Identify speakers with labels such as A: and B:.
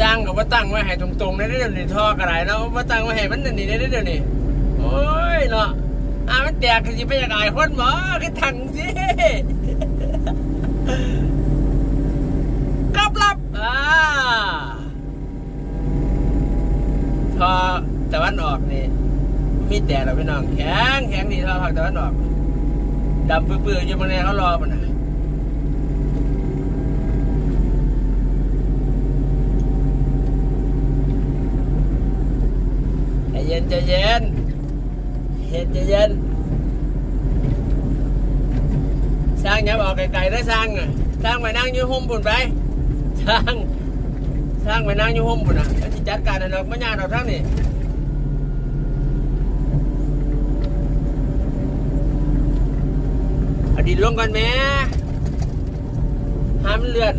A: สร้างกับว่าตั้งไว้ให้ตรงๆในเดี๋ยวนี้ท่อกระไรเนาะว่าตั้งไว้ให้มันนี่ในเดี๋ยวนี้โอ้ยเนาะอ่ามันแตกสิไปยังไงคนหมอคือถังสิกับรับอ่าท่อตะวันออกนี่มีแต่เราพี่น้องแข็งแข็งดีทอภาคตะวันออกดำปื้อๆอยู่บางแนเขารอมันนะ ใจ เย็นใจเย็นเย็นใจเย็นสร้างอย่าบอกไกลๆได้สร้างสร้างไปนั่งอยู่ห่มปุ่นไปสร้างสร้างไปนั่งอยู่ห่มปุ่นอะแล้วสิจัดการนนั้นไม่ยากหรอกทั้งนี่เอาดินลงก่อนแม่ห้ามเลือด